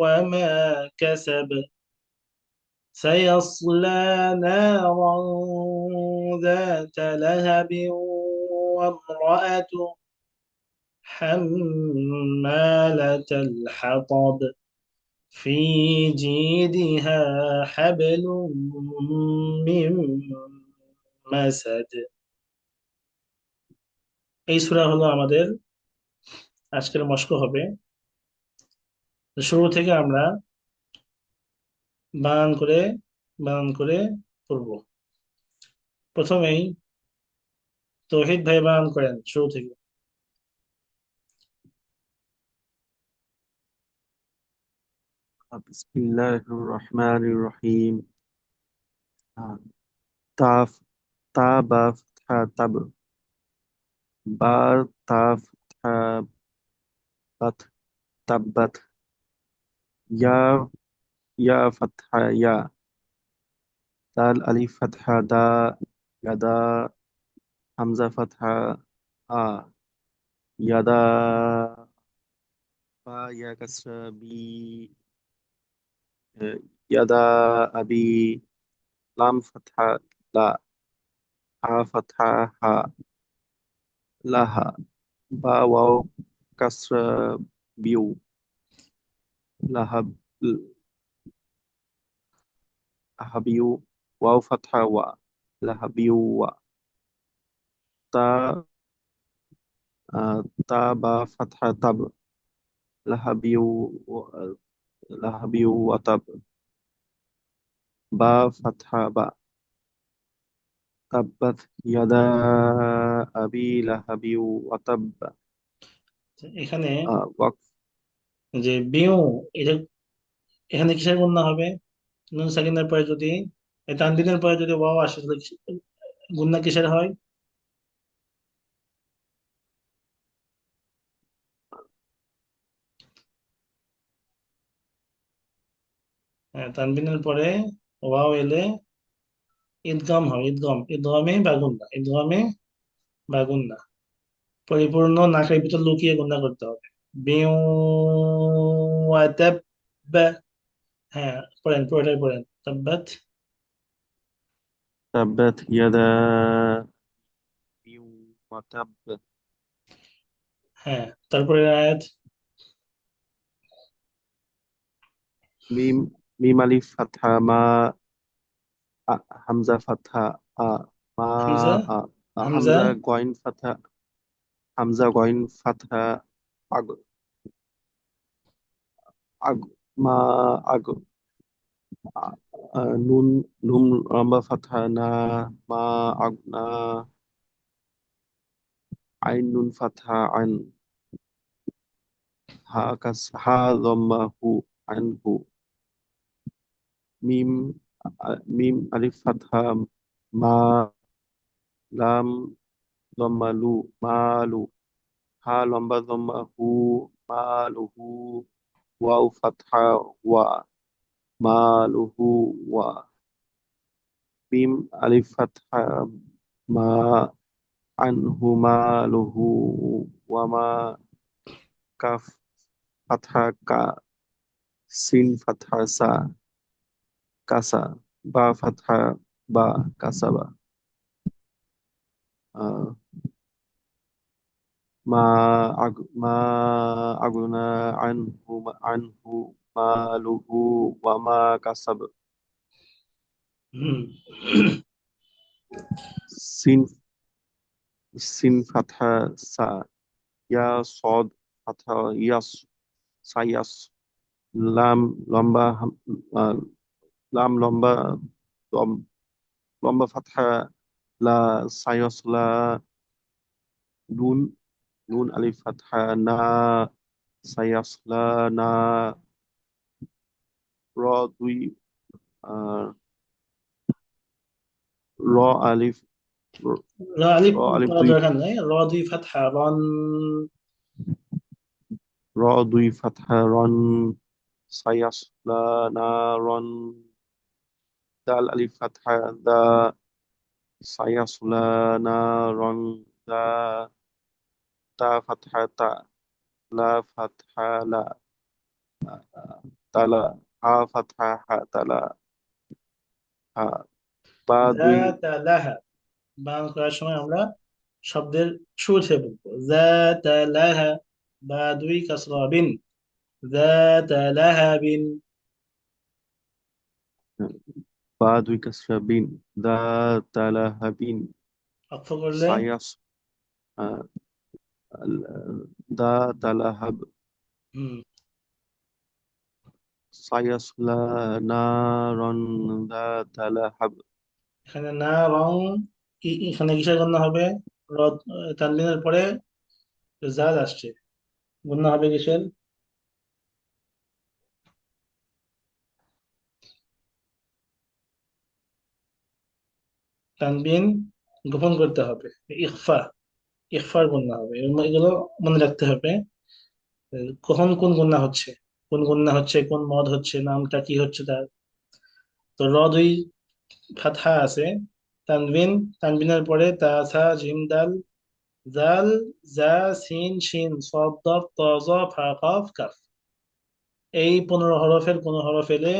وما كسب سيصلى نارا ذات لهب وامرأته حمالة الحطب في جيدها حبل من مسد এই সূরা হলো আমাদের আজকের মস্ক হবে শুরু থেকে আমরা বানান করে বানান করে পড়ব প্রথমেই তৌহিদ ভাই বানান করেন শুরু থেকে بسم الله الرحمن الرحيم تاف تا با فتحة تب با تا فتحة بت تبت يا يا فتحة يا. دال ألف فتحة دا يدا همزة فتحة آ. يدا با يا كسر بي. يدا أبي. لام فتحة لا. ها فتحة ها. لها. با واو كسر بيو. لها لهبيو واو فتحة و لهبيو و تا تا با فتحة تب لهبيو لهبيو وتب با فتحة با تبت يدا أبي لهب وتب এখানে ওয়াকফ যে বিউ, এটা এখানে কিসের গুণনা হবে? নুন সাকিনের পরে যদি এই তানবিনের পরে যদি ওয়াও আসে, তাহলে গুণনা কিসের হয়? হ্যাঁ তানবিনের পরে ওয়াও এলে ঈদগাম হয় ঈদগাম। ঈদগামে বা গুণনা ঈদগামে বা গুণনা পরিপূর্ণ নাকের ভিতর লুকিয়ে গুণনা করতে হবে। বিউ वदब হ্যাঁ পড়েন পুরোটাই পড়েন তাব্বাত তাব্বাত ইয়াদা ওয়াতাব হ্যাঁ তারপরে আয়াত মিম মিম আলিফ ফাতহা মা হামজা ফাতহা আ মা হামজা গয়ন ফাতহা হামজা গয়ন ফাতহা আগ নুন নুন লম্বা ফাতহা না, মা, আগ, না, আইন, নুন ফাতহা আইন, হা, কাস, হা লম্বা হু, আইন, হু, মিম মিম, আলিফ ফাতহা মা, লাম লম্বা লু মালু হা, লম্বা লম্বা হু মালুহু ওয়াও ফাতহা ওয়া মালুহু ওয়া মিম আলিফ ফাতহা মা আনহু মালুহু ওয়া মা কাফ ফাতহা কা সিন ফাতহা সা কাসা বা ফাতহা বা কাসাবা আহ ما ما أغنى عنه عنه ماله وما كسب سين سين فتحة سا يا صاد فتحة يس سيس لام لمبا لام لمبا لمبا فتحة لا سيس لا دون نون ألف فتحة نا سيصلى نا. را دوي آه. را ألف. را ألف. را ألف دوي. إيه؟ را دوي فتحة ران را دوي فتحة ران سيصلى نارا دال ألف فتحة دا. سيصلى نارا دا. ফাতহা রন সায়াসলা নারন দাল আলিফ ফাতহা দা সায়াসলা নারন দা তা ফাতহা তা লা ফাতহা লা তালা হা ফাতহা হা তালা হা বা দুই জাতা লাহা বানান করার সময় আমরা শব্দের শুরু থেকে বলবো জাতা লাহা বা দুই কাসরা বিন জাতা লাহাবিন বা দুই কাসরা বিন দা তালা হাবিন অক্ষ করলে সায়াস হুম সায়াসলা নারন দা তালা হাব এখানে না রং এখানে কিসের গণ্য হবে? রদ তানবিনের পরে জাল আসছে। গণ্য হবে কিসের? তানবিন গোপন করতে হবে। ইখফা। ইখফার গুন্না হবে। এগুলো মনে রাখতে হবে কখন কোন গুন্না হচ্ছে? কোন গুন্না হচ্ছে, কোন মদ হচ্ছে, নামটা কি হচ্ছে তার? তো র দুই ফাতহা আছে, তানবিন, তানবিনের পরে তা, সা, জিম, দাল, জাল, জা, সিন, শিন সদ দব ত কাফ এই পনেরো হরফের কোন হরফ এলে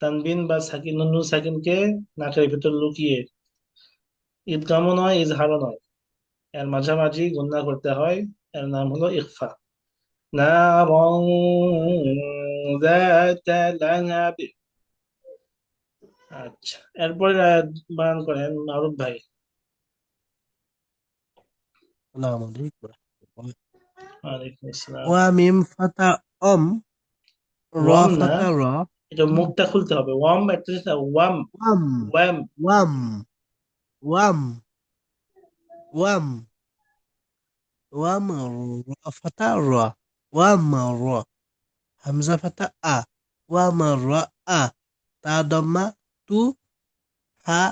তানবিন বা সাকিন, নুন, সাকিনকে নাকের ভিতর লুকিয়ে ঈদগামও নয়, ইজহারও নয়। এর মাঝামাঝি গুন্না করতে হয় এর নাম হলো লাহাব আচ্ছা এরপরে আয়াত করেন মারুফ ভাই। এটা মুখটা খুলতে হবে। ওয়াম একটা ওয়াম। ওয়াম ওয়াম। ওয়াম ওয়াম। ওয়াম ওয়াম ফাতা র ওয়াম র হামজা ফাতা আ ওয়াম র আ তা দম্মা তু হা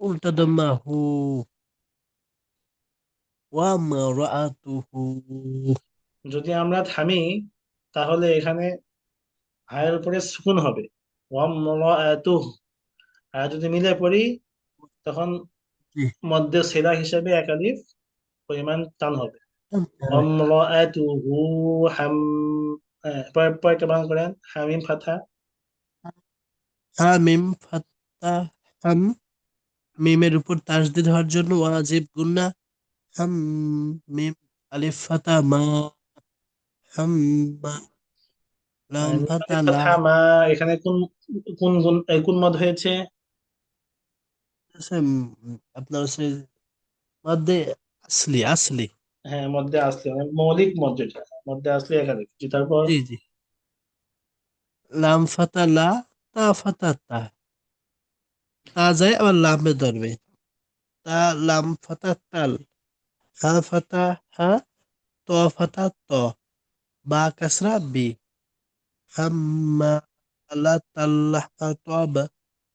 উল্টা দম্মা হু ওয়াম রাআতুহু যদি আমরা থামি, তাহলে এখানে আয়ের উপরে সুকুন হবে। ওয়াম রাআতুহ আর যদি মিলে পড়ি, তখন মধ্যে সেরা হিসেবে এক আলিফ পরিমাণ টান হবে। হাম হ্যাঁ, পরেরটা বানান করেন হামিম ফাথা হা মিম ফাতা হাম মিমের উপর তাসদিদ হওয়ার জন্য ওয়াজিব গুন্না। হাম মিম আলিফ ফাতা মা হাম মা লাম ফাতা লা এখানে কোন কোন কোন মদ হয়েছে? আছে, আপনার হচ্ছে মধ্যে আসলি আসলি। হ্যাঁ মধ্যে আসলে মানে মৌলিক যেটা মধ্যে আসলে এক আলিফ জি তারপর? জি জি। লাম ফাতা লা তা ফাতা তা। তা যায় আবার লামে ধরবে। তা লাম ফাতা তাল। হা ফাতা হা ত ফাতা ত। বা কাসরা বি। হাম্মা আল্লাহ তাল্লাহ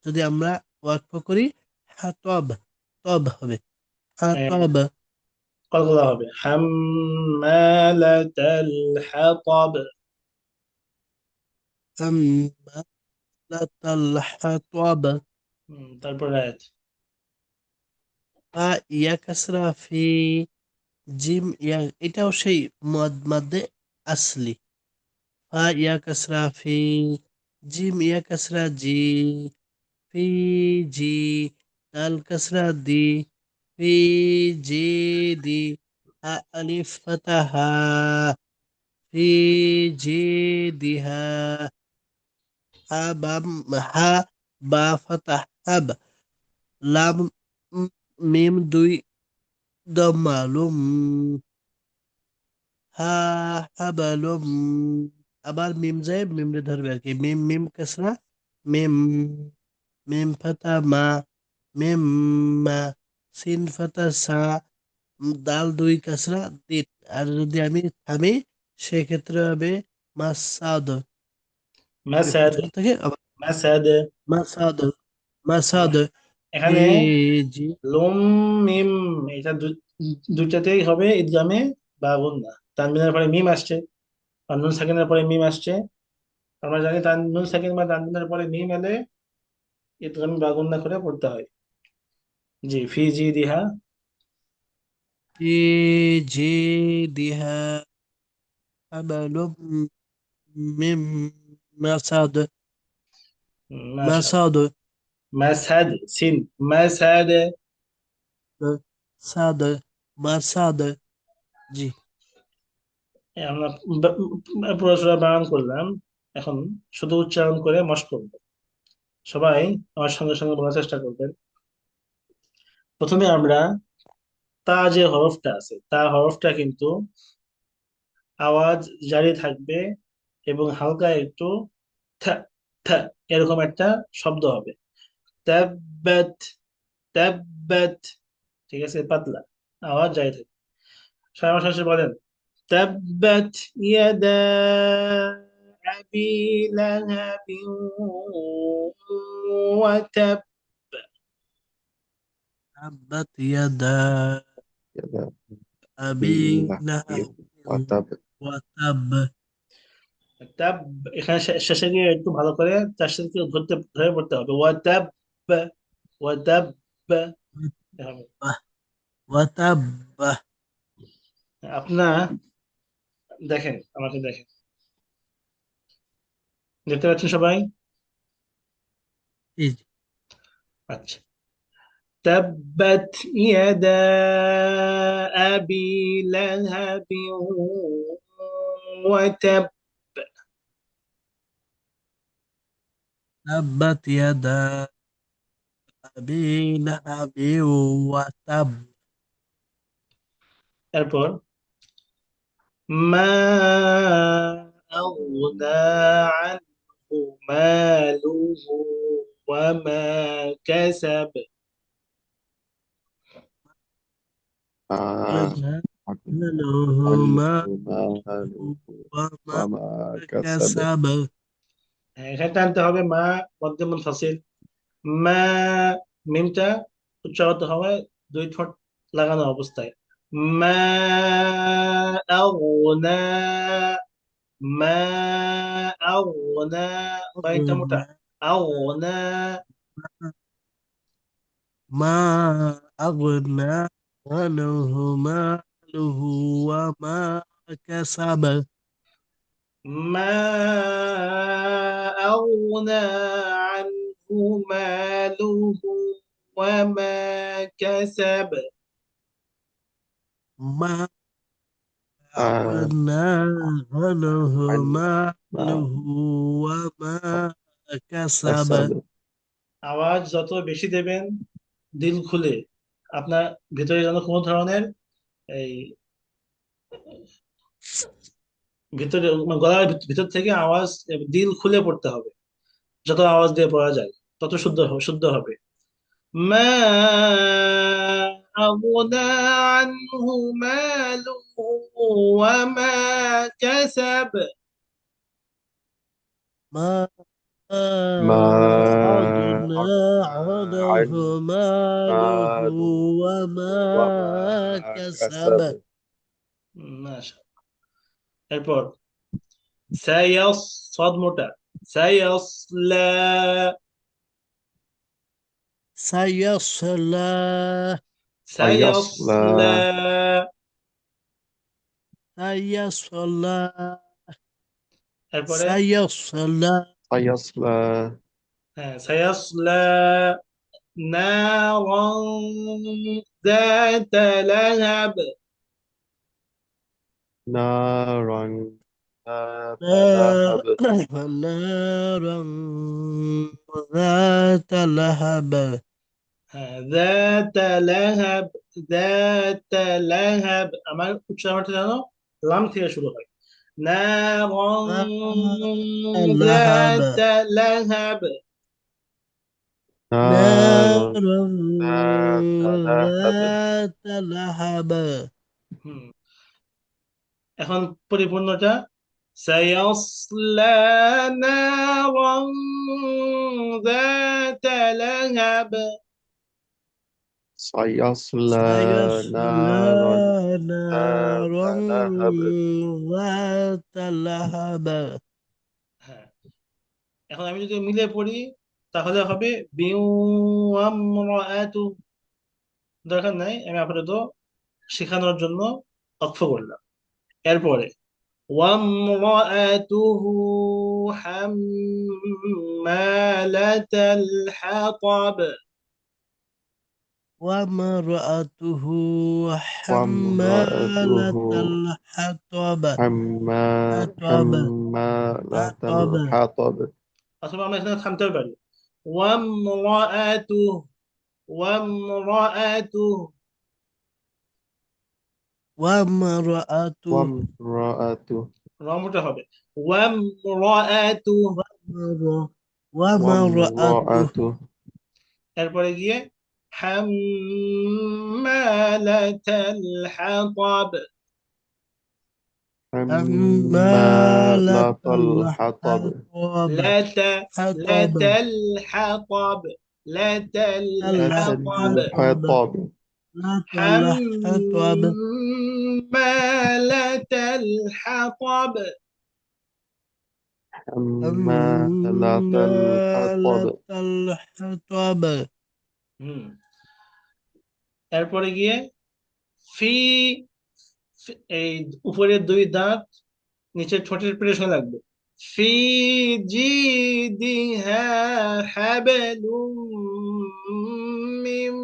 যদি আমরা ওয়াকফ করি হাতব তব হবে হাতব কলকলা হবে হাম্মালাতাল হাতাব হাম্মা আল্লাহ তাল্লাহ তব হুম, তারপর আয়াত বা ইয়া কাসরা ফি জিম ইয়া এটাও সেই মদ মাদ্দে আসলি ফা ইয়া কাসরা ফি জিম ইয়া কাসরা জি ফি জি দাল কাসরা দি ফি জি দি হা আলিফ ফাতাহা ফি জি দিহা হা বাম হা বা ফাতাহ হাব লাম উম, মিম দুই দমালুম হা হাবালুম আবার মিম যায় মিম রে ধরবে আর কি মিম মিম কাসরা মিম মিম ফাতা মা মিম মা সিন ফাতা সা দাল দুই কাসরা দিন। আর যদি আমি থামি সেক্ষেত্রে হবে মাসাদ মাসাদ থেকে মাসাদ মাসাদ মাসাদ এখানে লোম মিম এটা দুইটাতেই হবে ঈদগামে বা গুন্না। তানবিনের পরে মিম আসছে আর নুন সাকিনের পরে মিম আসছে। আমরা জানি তান নুন সাকিন বা তানবিনের পরে মিম এলে ঈদগামে বা গুন্না করে পড়তে হয়। জি ফি জি দিহা في جيدها حبل من مسد মাশাআল্লাহ। مسد মাসাদ সিন মাসাদ مسد مسد জি এ আমরা ব- পুরো সূরা বানান করলাম এখন শুধু উচ্চারণ করে মশ করব সবাই আমার সঙ্গে সঙ্গে বলার চেষ্টা করবেন প্রথমে আমরা তা যে হরফটা আছে তা হরফটা কিন্তু আওয়াজ জারি থাকবে এবং হালকা একটু এরকম একটা শব্দ হবে তাব্বাত তাব্বাত ঠিক আছে পাতলা আওয়াজ জারি থাকবে আমার সাথে বলেন ইয়াদা আবি লাহাবিন ওয়া তাব تبت يدا يدا أبي لهب لهب وتب وتب তাব এখানে শে- শেষে গিয়ে একটু ভালো করে তার সাথে ধরতে ধরে পড়তে হবে ওয়া তাব ওয়া তাব এভাবে। وتب আপনার দেখেন আমাকে দেখেন দেখতে পাচ্ছেন সবাই জি, জি। আচ্ছা تبت يدا أبي لهب وتب تبت يدا أبي لهب وتب এরপর ما أغنى عنه ماله وما كسب ما له ما ماله وما وما كسب كسب এখানে টানতে হবে মা মধ্যম ফাসিল মা মিমটা উচ্চারিত হবে দুই ঠোঁট লাগানো অবস্থায় মা আগুনা মা আগুনা বাইটা মোটা আগুনা ما أغنى عنه ماله وما كسب ما أغنى عنه ماله وما كسب ما آه. أغنى عنه عنه ماله وما كسب كسب আওয়াজ যত বেশি দেবেন দিল খুলে আপনার ভিতরে যেন কোনো ধরনের এই ভিতরে মানে গলার ভিত- ভিতর থেকে আওয়াজ দিল খুলে পড়তে হবে যত আওয়াজ দিয়ে পড়া যায় তত শুদ্ধ হবে শুদ্ধ হবে মা أغنى عنه ماله وما كسب ما ما أغنى عنه عنه ماله وما وما كسب كسب মাশাআল্লাহ এরপর সায়াস صاد মোটা সায়াসলা سيصلى সায়াসলা سيصلى এরপরে سيصلى سيصلى হ্যাঁ সায়াসলা نارا ذات لهب نارا ذات لهب نارا ذات لهب হ্যাঁ ذات لهب ذات لهب আমার উচ্চারণটা জানো লাম থেকে শুরু হয় نارا لهب ذات لهب نارا نارا ذات ذات لهب لهب হুম এখন পরিপূর্ণটা سيصلى نارا ذات لهب سيصلى سيصلى نارا نارا لهب ذات لهب হ্যাঁ এখন আমি যদি মিলে পড়ি তাহলে হবে বিউআমরাআতু দরকার নাই আমি আপাতত শেখানোর জন্য অক্ষ করলাম এরপরে وامرأته حمالة الحطب وامرأته حمالة الحطب حما حطب. حمالة حطب. الحطب অথবা আমরা এখানে থামতে পারি وامرأته وامرأته وامرأته وامرأته রমটা হবে وامرأته وامرأته وامرأته এরপরে গিয়ে حمالة الحطب. حمالة الحطب. لتا لتا الحطب. لتا الحطب. حمالة الحطب. حمالة الحطب. হুম এরপরে গিয়ে ফি ফি- এই উপরের দুই দাঁত নিচের ঠোঁটের পেটে শোনা লাগবে ফি জিদিহা হাবলুম মিন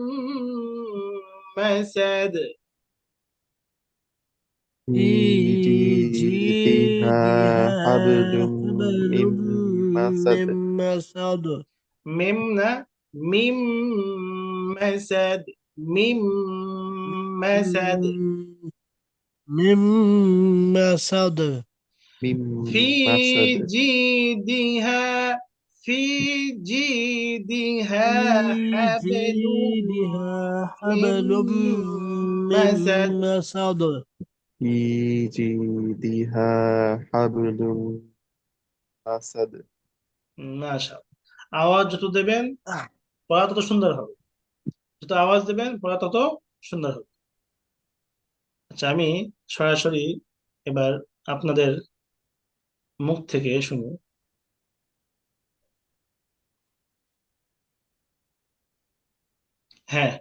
মাসাদ في جيدها حبل من مسد Mim masad mim masad mim mesed, mim mesed, mim masad mim mesed, mesed, Fijidiha hablum asad. Masha. A ódio, tudo bem? Ah. পড়া তত সুন্দর হবে। যত আওয়াজ দেবেন, পড়া তত সুন্দর হবে। আচ্ছা আমি সরাসরি এবার আপনাদের মুখ থেকে শুনি। হ্যাঁ।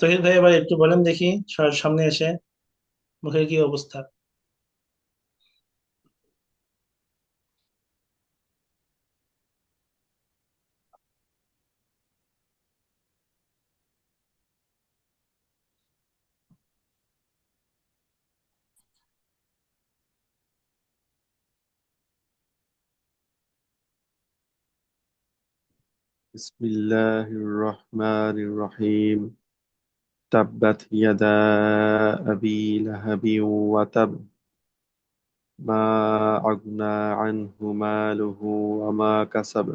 তহিদ ভাই, এবার একটু বলেন দেখি সামনে এসে মুখের কি অবস্থা? بسم الله الرحمن الرحيم تبت يدا أبي لهب وتب ما أغنى عنه ماله وما كسب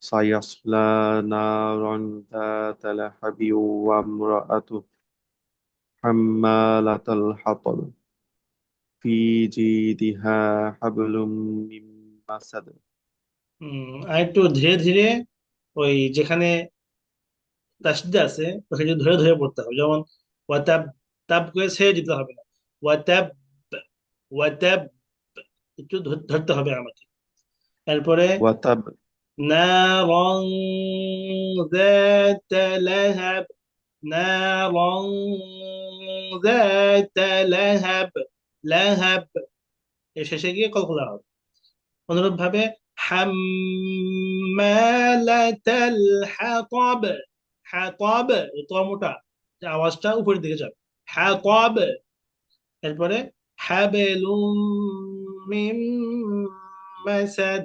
سيصلى نارا ذات لهب وامرأته حمالة الحطب في جيدها حبل من مسد উম আর একটু ধীরে ধীরে ওই যেখানে তাসদিদ আছে ওখানে একটু ধরে ধরে পড়তে হবে যেমন ওয়াতাব তাব করে ছেড়ে দিতে হবে না ওয়াতাব ওয়াতাব একটু ধর- ধরতে হবে আমাকে এরপরে وتب نارا ذات لهب نارا ذات لهب لهب এর শেষে গিয়ে কলকলা হবে অনুরূপ ভাবে হাম্মালাতাল হাতাব হাতাব এটা মোটা আওয়াজটা উপরের দিকে যাবে। হাতাব, এরপরে মাসাদ।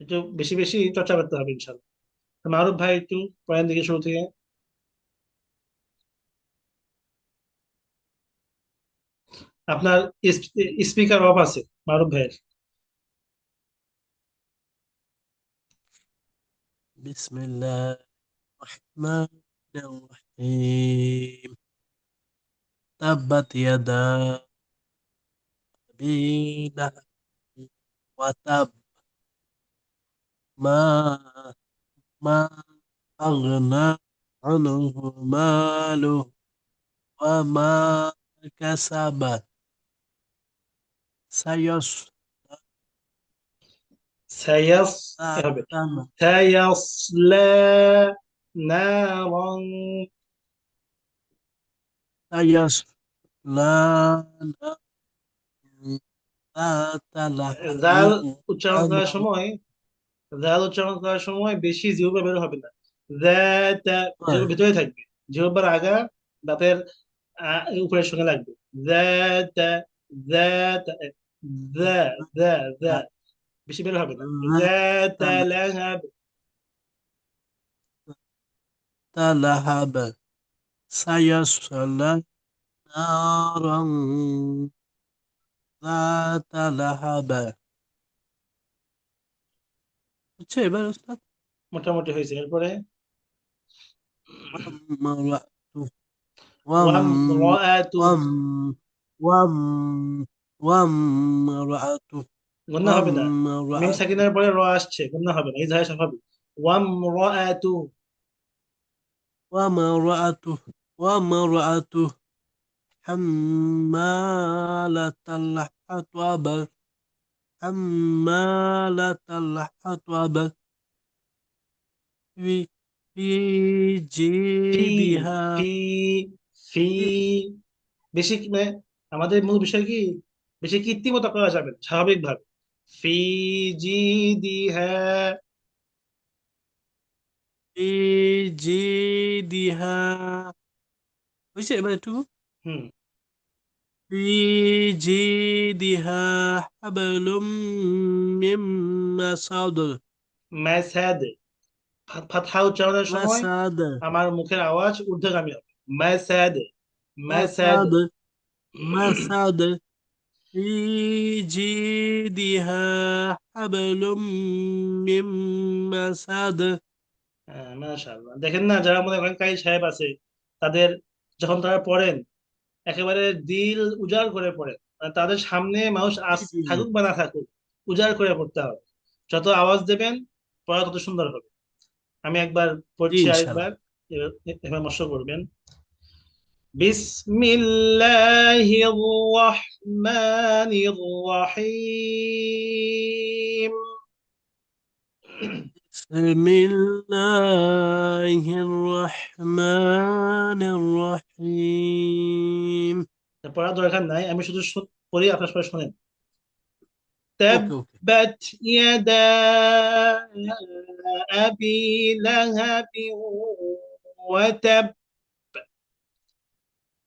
একটু বেশি বেশি চর্চা করতে হবে ইনশাল্লাহ মারুফ ভাই একটু পয়েন্ট দিকে শুরু থেকে। আপনার স্পিকার অফ আছে মারুফ ভাইয়ের। بسم الله الرحمن الرحيم. تبت يدا لهب وتب ما ما أغنى عنه ماله وما كسب سيصلى সায়াস এ হবে نارا সায়াসলা নারান سيصلى نارا ذات জাল لهب উচ্চারণ করার ومر- সময় জাল উচ্চারণ করার সময় বেশি জিহ্বা বের হবে না জাতা জিহ্বা ভিতরে থাকবে জিহ্বার আগা দাঁতের আ- উপরের সঙ্গে লাগবে জাতা জাতা জা জা জা বেশি বের হবে না জাতা লাহাব لهب سيصلى نارا ذات لهب বুঝছো এবার উস্তাদ মোটামুটি হয়েছে এরপরে وامرأته ওয়াম وام রাআতু وام وام وامرأته গণ্য হবে না। মিম সাকিনের পরে র আসছে গণ্য হবে না ইজহার স্বাভাবিক ওয়াম রাআতু ওয়ামা রাআতু ওয়ামা রাআতু হাম্মালাতাল হাতাব হাম্মালাতাল হাতাব ফি ফি জিদিহা ফি বেশি মানে আমাদের মূল বিষয় কি? বেশি কৃত্রিমতা করা যাবে স্বাভাবিকভাবে। ফি জি দি হ্যাঁ في جيدها বুঝছে এবার একটু হুম في جيدها حبل من مسد ম্যাসাদ ফাতহা উচ্চারণের সময় مسد আমার মুখের আওয়াজ ঊর্ধ্বগামী হবে ম্যাসাদ ম্যাসাদ مسد مسد في جيدها حبل من مسد হ্যাঁ মাশাআল্লাহ দেখেন না যারা মনে করেন কাই সাহেব আছে তাদের যখন তারা পড়েন একেবারে দিল উজাড় করে পড়েন মানে তাদের সামনে মানুষ আস জি, জি, জি। থাকুক বা না থাকুক উজাড় করে পড়তে হবে যত আওয়াজ দেবেন পড়া তত সুন্দর হবে আমি একবার পড়ছি ইনশাআল্লাহ। আরেকবার এবার এবার মশ করবেন বিসমিল্লাহির রহমানির রহিম بسم الله الرحمن الرحيم পড়ার দরকার নাই আমি শুধু শু- পড়ি আপনার সবাই শোনেন اوكي اوكي تبت يدا أبي لهب وتب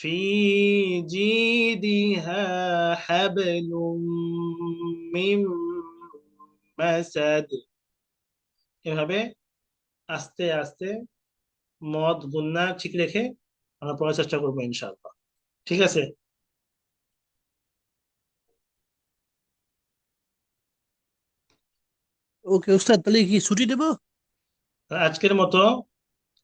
في جيدها حبل من مسد এভাবে আস্তে আস্তে মদ গুন্না ঠিক রেখে আমরা পড়ার চেষ্টা করবো ইনশাআল্লাহ ঠিক আছে ওকে উস্তাদ তাহলে কি ছুটি দেবো আজকের মতো